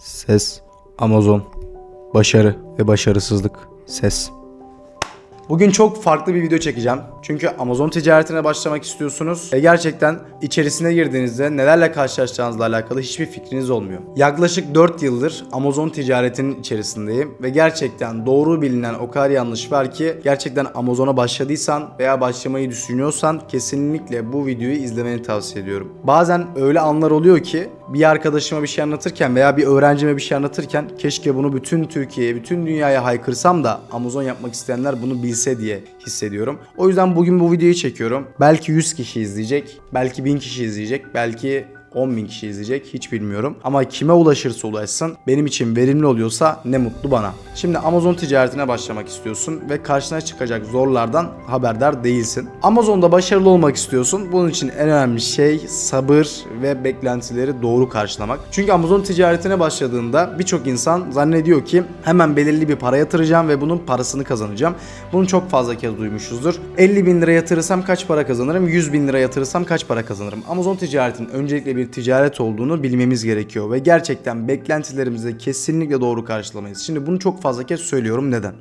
Ses, Amazon, başarı ve başarısızlık, ses. Bugün çok farklı bir video çekeceğim. Çünkü Amazon ticaretine başlamak istiyorsunuz ve gerçekten içerisine girdiğinizde nelerle karşılaşacağınızla alakalı hiçbir fikriniz olmuyor. Yaklaşık 4 yıldır Amazon ticaretinin içerisindeyim ve gerçekten doğru bilinen o kadar yanlış var ki gerçekten Amazon'a başladıysan veya başlamayı düşünüyorsan kesinlikle bu videoyu izlemeni tavsiye ediyorum. Bazen öyle anlar oluyor ki bir arkadaşıma bir şey anlatırken veya bir öğrencime bir şey anlatırken keşke bunu bütün Türkiye'ye, bütün dünyaya haykırsam da Amazon yapmak isteyenler bunu bilse diye hissediyorum. O yüzden bugün bu videoyu çekiyorum. Belki 100 kişi izleyecek, belki 1000 kişi izleyecek, belki 10 bin kişi izleyecek hiç bilmiyorum. Ama kime ulaşırsa ulaşsın benim için verimli oluyorsa ne mutlu bana. Şimdi Amazon ticaretine başlamak istiyorsun ve karşına çıkacak zorlardan haberdar değilsin. Amazon'da başarılı olmak istiyorsun. Bunun için en önemli şey sabır ve beklentileri doğru karşılamak. Çünkü Amazon ticaretine başladığında birçok insan zannediyor ki hemen belirli bir para yatıracağım ve bunun parasını kazanacağım. Bunu çok fazla kez duymuşuzdur. 50 bin lira yatırırsam kaç para kazanırım? 100 bin lira yatırırsam kaç para kazanırım? Amazon ticaretinin öncelikle bir ticaret olduğunu bilmemiz gerekiyor ve gerçekten beklentilerimizi kesinlikle doğru karşılamayız. Şimdi bunu çok fazla kez söylüyorum neden?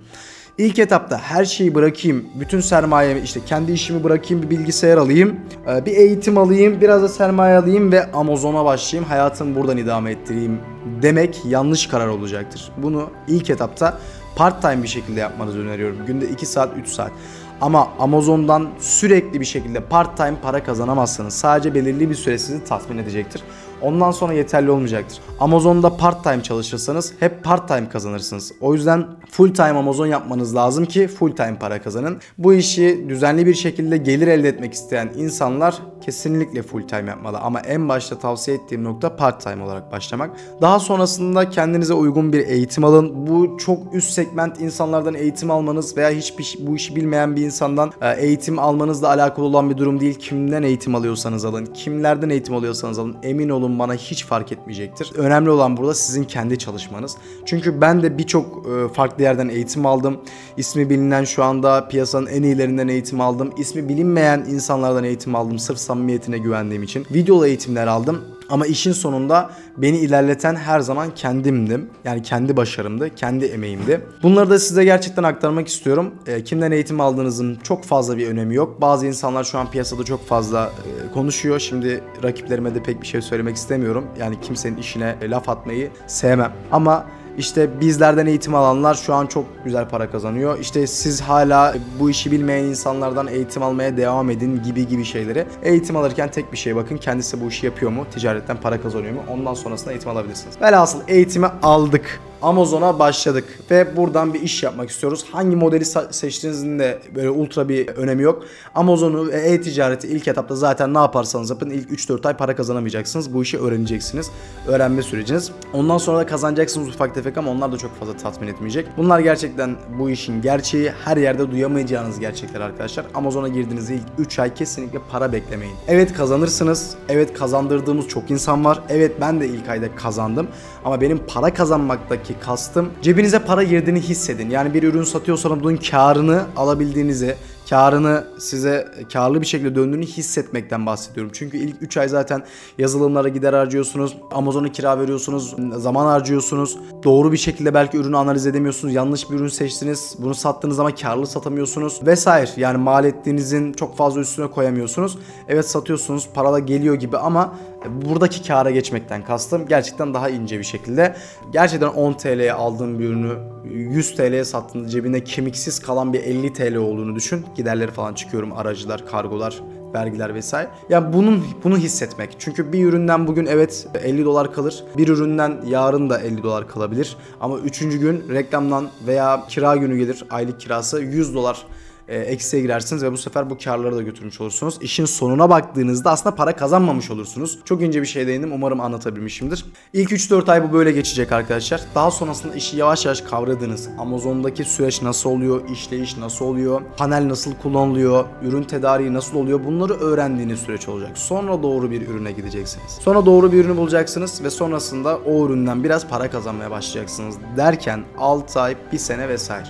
İlk etapta her şeyi bırakayım, bütün sermayemi işte kendi işimi bırakayım, bir bilgisayar alayım, e, bir eğitim alayım, biraz da sermaye alayım ve Amazon'a başlayayım, hayatımı buradan idame ettireyim demek yanlış karar olacaktır. Bunu ilk etapta part time bir şekilde yapmanızı öneriyorum. Günde 2 saat, 3 saat. Ama Amazon'dan sürekli bir şekilde part time para kazanamazsınız. Sadece belirli bir süre sizi tatmin edecektir. Ondan sonra yeterli olmayacaktır. Amazon'da part time çalışırsanız hep part time kazanırsınız. O yüzden full time Amazon yapmanız lazım ki full time para kazanın. Bu işi düzenli bir şekilde gelir elde etmek isteyen insanlar kesinlikle full time yapmalı. Ama en başta tavsiye ettiğim nokta part time olarak başlamak. Daha sonrasında kendinize uygun bir eğitim alın. Bu çok üst segment insanlardan eğitim almanız veya hiçbir bu işi bilmeyen bir insandan e, eğitim almanızla alakalı olan bir durum değil. Kimden eğitim alıyorsanız alın, kimlerden eğitim alıyorsanız alın. Emin olun bana hiç fark etmeyecektir. Önemli olan burada sizin kendi çalışmanız. Çünkü ben de birçok e, farklı yerden eğitim aldım. İsmi bilinen şu anda piyasanın en iyilerinden eğitim aldım. İsmi bilinmeyen insanlardan eğitim aldım sırf samimiyetine güvendiğim için. Videolu eğitimler aldım. Ama işin sonunda beni ilerleten her zaman kendimdim. Yani kendi başarımdı, kendi emeğimdi. Bunları da size gerçekten aktarmak istiyorum. E, kimden eğitim aldığınızın çok fazla bir önemi yok. Bazı insanlar şu an piyasada çok fazla e, konuşuyor. Şimdi rakiplerime de pek bir şey söylemek istemiyorum. Yani kimsenin işine e, laf atmayı sevmem. Ama işte bizlerden eğitim alanlar şu an çok güzel para kazanıyor. İşte siz hala bu işi bilmeyen insanlardan eğitim almaya devam edin gibi gibi şeyleri. Eğitim alırken tek bir şeye bakın. Kendisi bu işi yapıyor mu? Ticaretten para kazanıyor mu? Ondan sonrasında eğitim alabilirsiniz. Velhasıl eğitimi aldık. Amazon'a başladık ve buradan bir iş yapmak istiyoruz. Hangi modeli seçtiğinizin de böyle ultra bir önemi yok. Amazon'u ve e-ticareti ilk etapta zaten ne yaparsanız yapın ilk 3-4 ay para kazanamayacaksınız. Bu işi öğreneceksiniz. Öğrenme süreciniz. Ondan sonra da kazanacaksınız ufak tefek ama onlar da çok fazla tatmin etmeyecek. Bunlar gerçekten bu işin gerçeği. Her yerde duyamayacağınız gerçekler arkadaşlar. Amazon'a girdiğinizde ilk 3 ay kesinlikle para beklemeyin. Evet kazanırsınız. Evet kazandırdığımız çok insan var. Evet ben de ilk ayda kazandım. Ama benim para kazanmaktaki kastım cebinize para girdiğini hissedin. Yani bir ürün satıyorsanız bunun karını alabildiğinizi, karını size karlı bir şekilde döndüğünü hissetmekten bahsediyorum. Çünkü ilk 3 ay zaten yazılımlara gider harcıyorsunuz, Amazon'a kira veriyorsunuz, zaman harcıyorsunuz. Doğru bir şekilde belki ürünü analiz edemiyorsunuz. Yanlış bir ürün seçtiniz. Bunu sattığınız ama karlı satamıyorsunuz vesaire. Yani mal ettiğinizin çok fazla üstüne koyamıyorsunuz. Evet satıyorsunuz, para da geliyor gibi ama buradaki kâra geçmekten kastım gerçekten daha ince bir şekilde. Gerçekten 10 TL'ye aldığın bir ürünü 100 TL'ye sattığında cebinde kemiksiz kalan bir 50 TL olduğunu düşün. Giderleri falan çıkıyorum aracılar, kargolar, vergiler vesaire. Ya bunun bunu hissetmek. Çünkü bir üründen bugün evet 50 dolar kalır. Bir üründen yarın da 50 dolar kalabilir. Ama üçüncü gün reklamdan veya kira günü gelir. Aylık kirası 100 dolar e, eksiye girersiniz ve bu sefer bu karları da götürmüş olursunuz. İşin sonuna baktığınızda aslında para kazanmamış olursunuz. Çok ince bir şey değindim. Umarım anlatabilmişimdir. İlk 3-4 ay bu böyle geçecek arkadaşlar. Daha sonrasında işi yavaş yavaş kavradığınız, Amazon'daki süreç nasıl oluyor, işleyiş nasıl oluyor, panel nasıl kullanılıyor, ürün tedariği nasıl oluyor bunları öğrendiğiniz süreç olacak. Sonra doğru bir ürüne gideceksiniz. Sonra doğru bir ürünü bulacaksınız ve sonrasında o üründen biraz para kazanmaya başlayacaksınız derken 6 ay, 1 sene vesaire.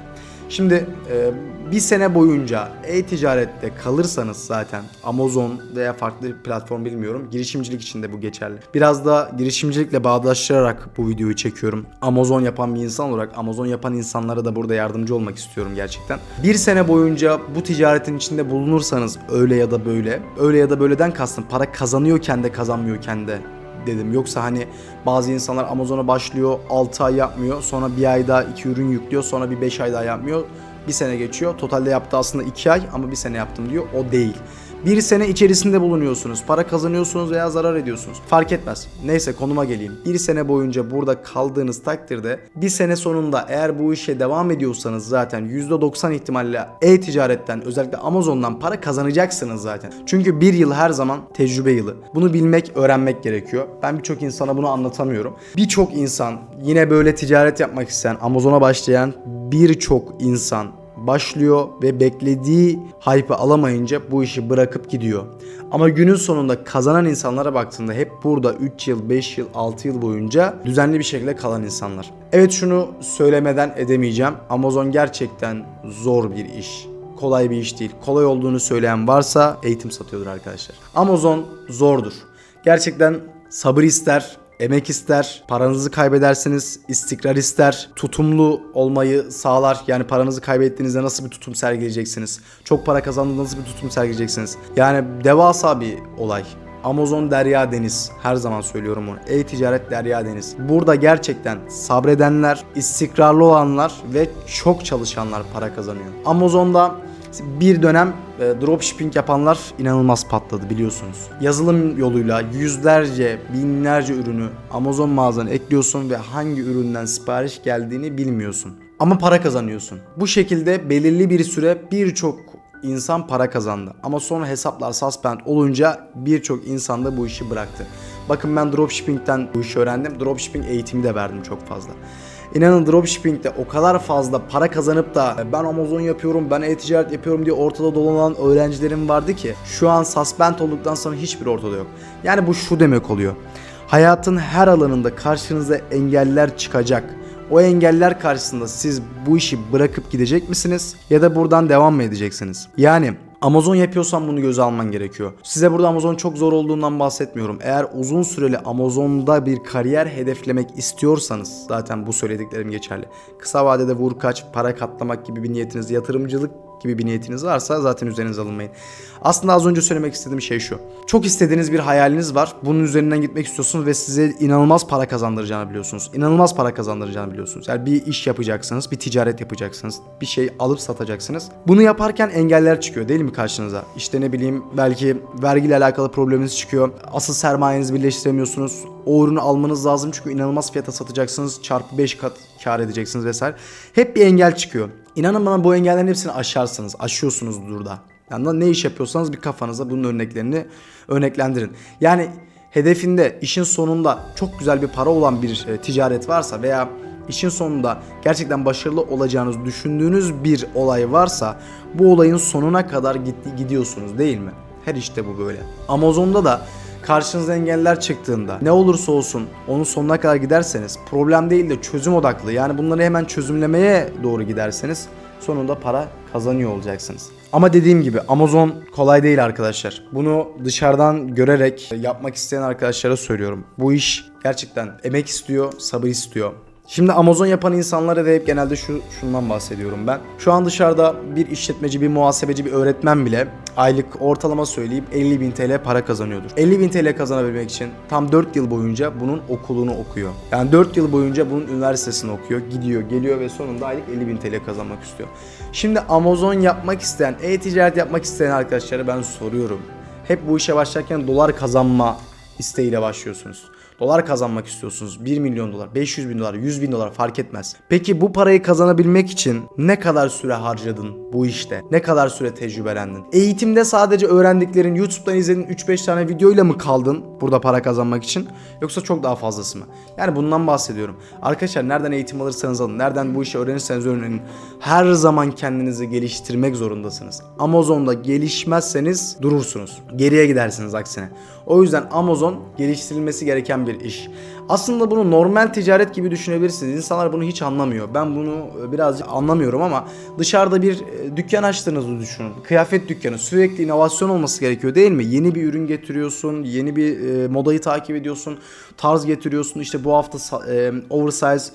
Şimdi e, bir sene boyunca e-ticarette kalırsanız zaten Amazon veya farklı platform bilmiyorum. Girişimcilik için de bu geçerli. Biraz da girişimcilikle bağdaştırarak bu videoyu çekiyorum. Amazon yapan bir insan olarak Amazon yapan insanlara da burada yardımcı olmak istiyorum gerçekten. Bir sene boyunca bu ticaretin içinde bulunursanız öyle ya da böyle. Öyle ya da böyleden kastım para kazanıyorken de kazanmıyorken de dedim. Yoksa hani bazı insanlar Amazon'a başlıyor 6 ay yapmıyor. Sonra bir ayda 2 ürün yüklüyor. Sonra bir 5 ay daha yapmıyor. Bir sene geçiyor. Totalde yaptı aslında 2 ay ama bir sene yaptım diyor. O değil. Bir sene içerisinde bulunuyorsunuz. Para kazanıyorsunuz veya zarar ediyorsunuz. Fark etmez. Neyse konuma geleyim. Bir sene boyunca burada kaldığınız takdirde bir sene sonunda eğer bu işe devam ediyorsanız zaten %90 ihtimalle e-ticaretten özellikle Amazon'dan para kazanacaksınız zaten. Çünkü bir yıl her zaman tecrübe yılı. Bunu bilmek, öğrenmek gerekiyor. Ben birçok insana bunu anlatamıyorum. Birçok insan yine böyle ticaret yapmak isteyen, Amazon'a başlayan birçok insan başlıyor ve beklediği hype'ı alamayınca bu işi bırakıp gidiyor. Ama günün sonunda kazanan insanlara baktığında hep burada 3 yıl, 5 yıl, 6 yıl boyunca düzenli bir şekilde kalan insanlar. Evet şunu söylemeden edemeyeceğim. Amazon gerçekten zor bir iş. Kolay bir iş değil. Kolay olduğunu söyleyen varsa eğitim satıyordur arkadaşlar. Amazon zordur. Gerçekten sabır ister, Emek ister, paranızı kaybedersiniz, istikrar ister, tutumlu olmayı sağlar. Yani paranızı kaybettiğinizde nasıl bir tutum sergileyeceksiniz? Çok para kazandığınızda nasıl bir tutum sergileyeceksiniz? Yani devasa bir olay. Amazon derya deniz. Her zaman söylüyorum bunu. E-ticaret derya deniz. Burada gerçekten sabredenler, istikrarlı olanlar ve çok çalışanlar para kazanıyor. Amazon'da bir dönem e, dropshipping yapanlar inanılmaz patladı biliyorsunuz. Yazılım yoluyla yüzlerce, binlerce ürünü Amazon mağazana ekliyorsun ve hangi üründen sipariş geldiğini bilmiyorsun. Ama para kazanıyorsun. Bu şekilde belirli bir süre birçok insan para kazandı. Ama sonra hesaplar suspend olunca birçok insan da bu işi bıraktı. Bakın ben dropshipping'den bu işi öğrendim. Dropshipping eğitimi de verdim çok fazla. İnanın dropshipping'de o kadar fazla para kazanıp da ben Amazon yapıyorum, ben e-ticaret yapıyorum diye ortada dolanan öğrencilerim vardı ki şu an suspend olduktan sonra hiçbir ortada yok. Yani bu şu demek oluyor. Hayatın her alanında karşınıza engeller çıkacak. O engeller karşısında siz bu işi bırakıp gidecek misiniz ya da buradan devam mı edeceksiniz? Yani Amazon yapıyorsan bunu göze alman gerekiyor. Size burada Amazon çok zor olduğundan bahsetmiyorum. Eğer uzun süreli Amazon'da bir kariyer hedeflemek istiyorsanız zaten bu söylediklerim geçerli. Kısa vadede vur kaç, para katlamak gibi bir niyetiniz, yatırımcılık gibi bir niyetiniz varsa zaten üzerinize alınmayın. Aslında az önce söylemek istediğim şey şu. Çok istediğiniz bir hayaliniz var. Bunun üzerinden gitmek istiyorsunuz ve size inanılmaz para kazandıracağını biliyorsunuz. İnanılmaz para kazandıracağını biliyorsunuz. Yani bir iş yapacaksınız, bir ticaret yapacaksınız, bir şey alıp satacaksınız. Bunu yaparken engeller çıkıyor değil mi karşınıza? İşte ne bileyim belki vergiyle alakalı probleminiz çıkıyor. Asıl sermayenizi birleştiremiyorsunuz. O ürünü almanız lazım çünkü inanılmaz fiyata satacaksınız. Çarpı 5 kat kar edeceksiniz vesaire. Hep bir engel çıkıyor. İnanın bana bu engellerin hepsini aşarsınız. Aşıyorsunuz burada. Yani ne iş yapıyorsanız bir kafanıza bunun örneklerini örneklendirin. Yani hedefinde işin sonunda çok güzel bir para olan bir e, ticaret varsa veya işin sonunda gerçekten başarılı olacağınız düşündüğünüz bir olay varsa bu olayın sonuna kadar gidiyorsunuz değil mi? Her işte bu böyle. Amazon'da da karşınıza engeller çıktığında ne olursa olsun onun sonuna kadar giderseniz problem değil de çözüm odaklı yani bunları hemen çözümlemeye doğru giderseniz sonunda para kazanıyor olacaksınız. Ama dediğim gibi Amazon kolay değil arkadaşlar. Bunu dışarıdan görerek yapmak isteyen arkadaşlara söylüyorum. Bu iş gerçekten emek istiyor, sabır istiyor. Şimdi Amazon yapan insanlara da hep genelde şu şundan bahsediyorum ben. Şu an dışarıda bir işletmeci, bir muhasebeci, bir öğretmen bile aylık ortalama söyleyeyim 50 bin TL para kazanıyordur. 50 bin TL kazanabilmek için tam 4 yıl boyunca bunun okulunu okuyor. Yani 4 yıl boyunca bunun üniversitesini okuyor, gidiyor, geliyor ve sonunda aylık 50 bin TL kazanmak istiyor. Şimdi Amazon yapmak isteyen, e-ticaret yapmak isteyen arkadaşlara ben soruyorum. Hep bu işe başlarken dolar kazanma isteğiyle başlıyorsunuz. Dolar kazanmak istiyorsunuz. 1 milyon dolar, 500 bin dolar, 100 bin dolar fark etmez. Peki bu parayı kazanabilmek için ne kadar süre harcadın bu işte? Ne kadar süre tecrübelendin? Eğitimde sadece öğrendiklerin, YouTube'dan izlediğin 3-5 tane videoyla mı kaldın burada para kazanmak için? Yoksa çok daha fazlası mı? Yani bundan bahsediyorum. Arkadaşlar nereden eğitim alırsanız alın, nereden bu işi öğrenirseniz öğrenin. Her zaman kendinizi geliştirmek zorundasınız. Amazon'da gelişmezseniz durursunuz. Geriye gidersiniz aksine. O yüzden Amazon geliştirilmesi gereken bir iş. Aslında bunu normal ticaret gibi düşünebilirsiniz. İnsanlar bunu hiç anlamıyor. Ben bunu e, birazcık anlamıyorum ama dışarıda bir e, dükkan açtığınızı düşünün. Kıyafet dükkanı sürekli inovasyon olması gerekiyor değil mi? Yeni bir ürün getiriyorsun, yeni bir e, modayı takip ediyorsun, tarz getiriyorsun. İşte bu hafta oversize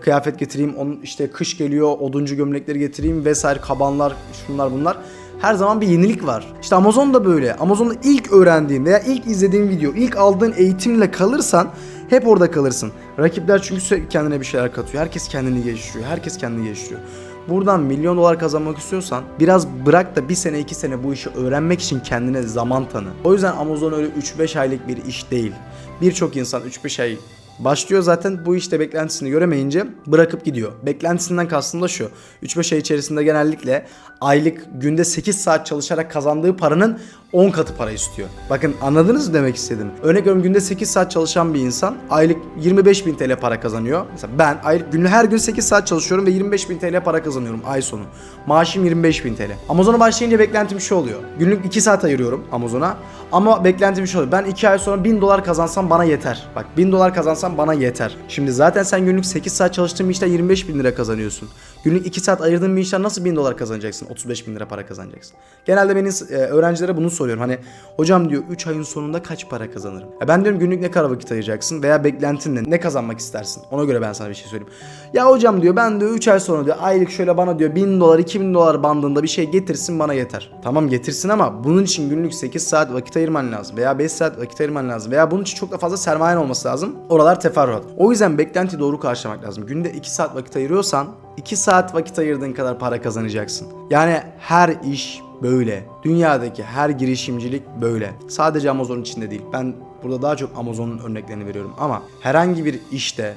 kıyafet getireyim, onun işte kış geliyor, oduncu gömlekleri getireyim vesaire kabanlar, şunlar bunlar. Her zaman bir yenilik var. İşte Amazon da böyle. Amazon'da ilk öğrendiğin veya ilk izlediğin video, ilk aldığın eğitimle kalırsan hep orada kalırsın. Rakipler çünkü kendine bir şeyler katıyor. Herkes kendini geliştiriyor. Herkes kendini geliştiriyor. Buradan milyon dolar kazanmak istiyorsan biraz bırak da bir sene iki sene bu işi öğrenmek için kendine zaman tanı. O yüzden Amazon öyle 3-5 aylık bir iş değil. Birçok insan 3-5 ay Başlıyor zaten bu işte beklentisini göremeyince bırakıp gidiyor. Beklentisinden kastım da şu. 3-5 ay içerisinde genellikle aylık günde 8 saat çalışarak kazandığı paranın 10 katı para istiyor. Bakın anladınız mı demek istedim? Örnek veriyorum günde 8 saat çalışan bir insan aylık 25 bin TL para kazanıyor. Mesela ben aylık günlük her gün 8 saat çalışıyorum ve 25 bin TL para kazanıyorum ay sonu. Maaşım 25 bin TL. Amazon'a başlayınca beklentim şu oluyor. Günlük 2 saat ayırıyorum Amazon'a. Ama beklentim şu oluyor. Ben 2 ay sonra 1000 dolar kazansam bana yeter. Bak 1000 dolar kazansam bana yeter. Şimdi zaten sen günlük 8 saat çalıştığın bir işten 25 bin lira kazanıyorsun. Günlük 2 saat ayırdığın bir işten nasıl 1000 dolar kazanacaksın? 35 bin lira para kazanacaksın. Genelde benim e, öğrencilere bunu soruyorum. Hani hocam diyor 3 ayın sonunda kaç para kazanırım? Ya ben diyorum günlük ne kadar vakit ayıracaksın veya beklentin ne? Ne kazanmak istersin? Ona göre ben sana bir şey söyleyeyim. Ya hocam diyor ben diyor 3 ay sonra diyor aylık şöyle bana diyor 1000 dolar 2000 dolar bandında bir şey getirsin bana yeter. Tamam getirsin ama bunun için günlük 8 saat vakit ayırman lazım veya 5 saat vakit ayırman lazım veya bunun için çok da fazla sermayen olması lazım. Oralar teferruat. O yüzden beklenti doğru karşılamak lazım. Günde 2 saat vakit ayırıyorsan 2 saat vakit ayırdığın kadar para kazanacaksın. Yani her iş böyle. Dünyadaki her girişimcilik böyle. Sadece Amazon içinde değil. Ben burada daha çok Amazon'un örneklerini veriyorum ama herhangi bir işte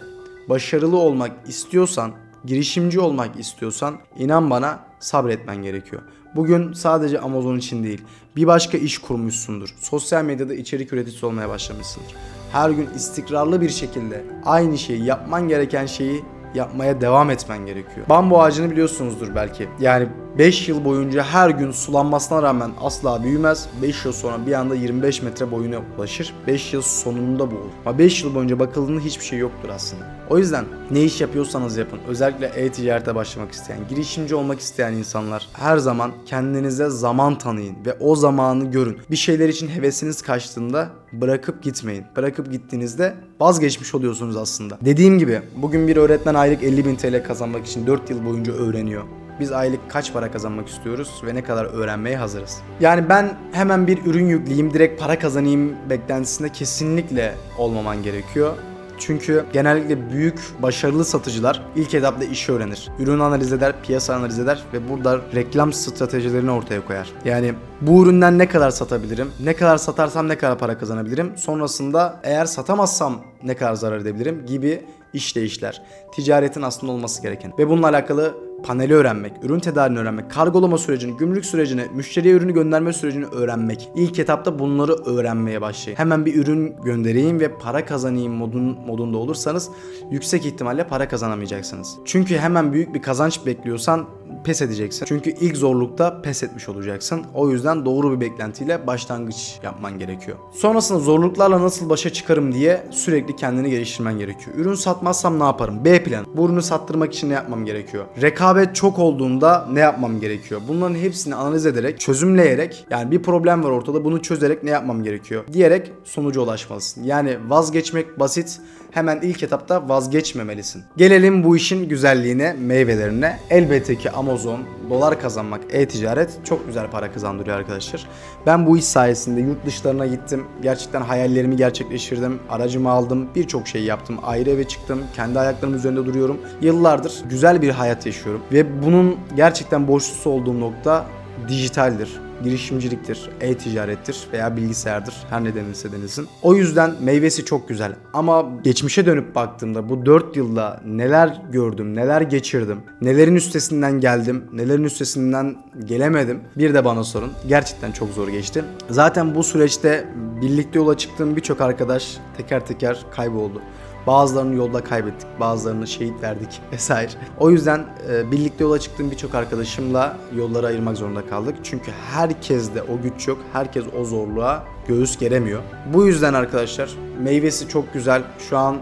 başarılı olmak istiyorsan, girişimci olmak istiyorsan inan bana sabretmen gerekiyor. Bugün sadece Amazon için değil, bir başka iş kurmuşsundur. Sosyal medyada içerik üreticisi olmaya başlamışsındır. Her gün istikrarlı bir şekilde aynı şeyi yapman gereken şeyi yapmaya devam etmen gerekiyor. Bambu ağacını biliyorsunuzdur belki. Yani 5 yıl boyunca her gün sulanmasına rağmen asla büyümez. 5 yıl sonra bir anda 25 metre boyuna ulaşır. 5 yıl sonunda boğulur. Ama 5 yıl boyunca bakıldığında hiçbir şey yoktur aslında. O yüzden ne iş yapıyorsanız yapın. Özellikle e-ticarete başlamak isteyen, girişimci olmak isteyen insanlar her zaman kendinize zaman tanıyın ve o zamanı görün. Bir şeyler için hevesiniz kaçtığında bırakıp gitmeyin. Bırakıp gittiğinizde vazgeçmiş oluyorsunuz aslında. Dediğim gibi bugün bir öğretmen aylık 50 bin TL kazanmak için 4 yıl boyunca öğreniyor. Biz aylık kaç para kazanmak istiyoruz ve ne kadar öğrenmeye hazırız. Yani ben hemen bir ürün yükleyeyim, direkt para kazanayım beklentisinde kesinlikle olmaman gerekiyor. Çünkü genellikle büyük başarılı satıcılar ilk etapta işi öğrenir. Ürün analiz eder, piyasa analiz eder ve burada reklam stratejilerini ortaya koyar. Yani bu üründen ne kadar satabilirim? Ne kadar satarsam ne kadar para kazanabilirim? Sonrasında eğer satamazsam ne kadar zarar edebilirim gibi işleyişler. Ticaretin aslında olması gereken. Ve bununla alakalı paneli öğrenmek, ürün tedariğini öğrenmek, kargolama sürecini, gümrük sürecini, müşteriye ürünü gönderme sürecini öğrenmek. İlk etapta bunları öğrenmeye başlayın. Hemen bir ürün göndereyim ve para kazanayım modun, modunda olursanız yüksek ihtimalle para kazanamayacaksınız. Çünkü hemen büyük bir kazanç bekliyorsan pes edeceksin. Çünkü ilk zorlukta pes etmiş olacaksın. O yüzden doğru bir beklentiyle başlangıç yapman gerekiyor. Sonrasında zorluklarla nasıl başa çıkarım diye sürekli kendini geliştirmen gerekiyor. Ürün satmazsam ne yaparım? B plan. Bu ürünü sattırmak için ne yapmam gerekiyor? Rekabet çok olduğunda ne yapmam gerekiyor? Bunların hepsini analiz ederek, çözümleyerek yani bir problem var ortada bunu çözerek ne yapmam gerekiyor? Diyerek sonuca ulaşmalısın. Yani vazgeçmek basit. Hemen ilk etapta vazgeçmemelisin. Gelelim bu işin güzelliğine, meyvelerine. Elbette ki Amazon, dolar kazanmak, e-ticaret çok güzel para kazandırıyor arkadaşlar. Ben bu iş sayesinde yurt dışlarına gittim. Gerçekten hayallerimi gerçekleştirdim. Aracımı aldım. Birçok şey yaptım. Ayrı eve çıktım. Kendi ayaklarım üzerinde duruyorum. Yıllardır güzel bir hayat yaşıyorum. Ve bunun gerçekten borçlusu olduğum nokta dijitaldir girişimciliktir, e-ticarettir veya bilgisayardır her ne denilse denilsin. O yüzden meyvesi çok güzel. Ama geçmişe dönüp baktığımda bu 4 yılda neler gördüm, neler geçirdim, nelerin üstesinden geldim, nelerin üstesinden gelemedim bir de bana sorun. Gerçekten çok zor geçti. Zaten bu süreçte birlikte yola çıktığım birçok arkadaş teker teker kayboldu. Bazılarını yolda kaybettik, bazılarını şehit verdik vesaire. O yüzden e, birlikte yola çıktığım birçok arkadaşımla yolları ayırmak zorunda kaldık. Çünkü herkeste o güç yok, herkes o zorluğa göğüs geremiyor. Bu yüzden arkadaşlar meyvesi çok güzel. Şu an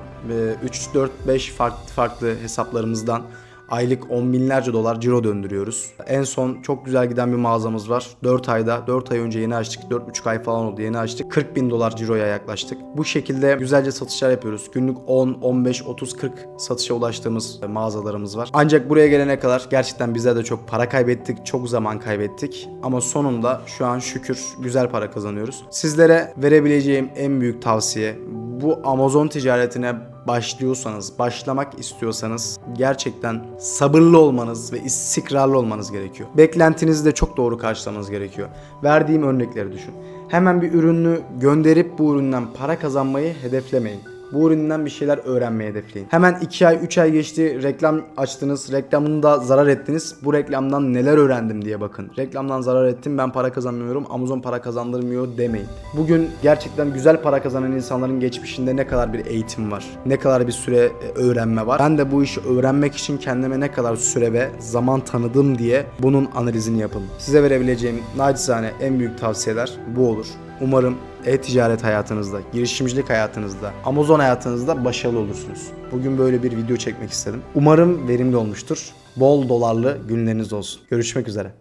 3, 4, 5 farklı farklı hesaplarımızdan aylık on binlerce dolar ciro döndürüyoruz. En son çok güzel giden bir mağazamız var. 4 ayda, 4 ay önce yeni açtık. 4,5 ay falan oldu yeni açtık. 40 bin dolar ciroya yaklaştık. Bu şekilde güzelce satışlar yapıyoruz. Günlük 10, 15, 30, 40 satışa ulaştığımız mağazalarımız var. Ancak buraya gelene kadar gerçekten bizler de çok para kaybettik, çok zaman kaybettik. Ama sonunda şu an şükür güzel para kazanıyoruz. Sizlere verebileceğim en büyük tavsiye bu Amazon ticaretine başlıyorsanız, başlamak istiyorsanız gerçekten sabırlı olmanız ve istikrarlı olmanız gerekiyor. Beklentinizi de çok doğru karşılamanız gerekiyor. Verdiğim örnekleri düşün. Hemen bir ürünü gönderip bu üründen para kazanmayı hedeflemeyin. Bu üründen bir şeyler öğrenmeyi hedefleyin. Hemen 2 ay 3 ay geçti reklam açtınız reklamında zarar ettiniz. Bu reklamdan neler öğrendim diye bakın. Reklamdan zarar ettim ben para kazanmıyorum Amazon para kazandırmıyor demeyin. Bugün gerçekten güzel para kazanan insanların geçmişinde ne kadar bir eğitim var. Ne kadar bir süre e, öğrenme var. Ben de bu işi öğrenmek için kendime ne kadar süre ve zaman tanıdım diye bunun analizini yapın. Size verebileceğim nacizane en büyük tavsiyeler bu olur. Umarım e-ticaret hayatınızda, girişimcilik hayatınızda, Amazon hayatınızda başarılı olursunuz. Bugün böyle bir video çekmek istedim. Umarım verimli olmuştur. Bol dolarlı günleriniz olsun. Görüşmek üzere.